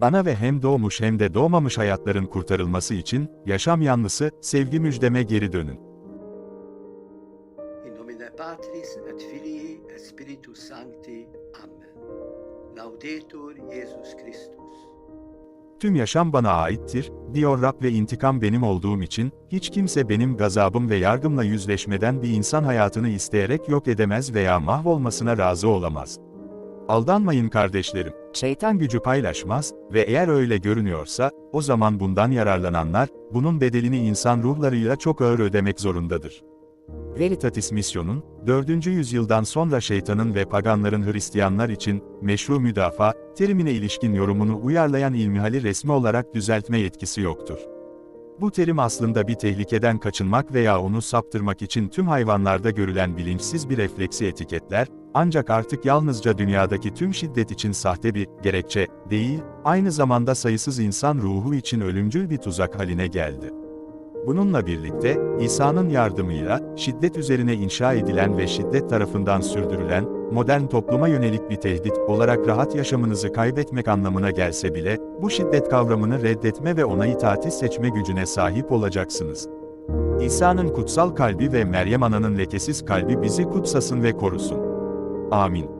Bana ve hem doğmuş hem de doğmamış hayatların kurtarılması için, yaşam yanlısı, sevgi müjdeme geri dönün. In nomine Patris et Filii et Spiritus Sancti. Amen. Laudetur Jesus Christus. Tüm yaşam bana aittir, diyor Rab ve intikam benim olduğum için, hiç kimse benim gazabım ve yargımla yüzleşmeden bir insan hayatını isteyerek yok edemez veya mahvolmasına razı olamaz. Aldanmayın kardeşlerim, şeytan gücü paylaşmaz ve eğer öyle görünüyorsa, o zaman bundan yararlananlar, bunun bedelini insan ruhlarıyla çok ağır ödemek zorundadır. Veritatis Misyon'un, 4. yüzyıldan sonra şeytanın ve paganların Hristiyanlar için, meşru müdafaa, terimine ilişkin yorumunu uyarlayan ilmihali resmi olarak düzeltme yetkisi yoktur. Bu terim aslında bir tehlikeden kaçınmak veya onu saptırmak için tüm hayvanlarda görülen bilinçsiz bir refleksi etiketler, ancak artık yalnızca dünyadaki tüm şiddet için sahte bir gerekçe değil, aynı zamanda sayısız insan ruhu için ölümcül bir tuzak haline geldi. Bununla birlikte, İsa'nın yardımıyla, şiddet üzerine inşa edilen ve şiddet tarafından sürdürülen, modern topluma yönelik bir tehdit olarak rahat yaşamınızı kaybetmek anlamına gelse bile, bu şiddet kavramını reddetme ve ona itaati seçme gücüne sahip olacaksınız. İsa'nın kutsal kalbi ve Meryem Ana'nın lekesiz kalbi bizi kutsasın ve korusun. Amin.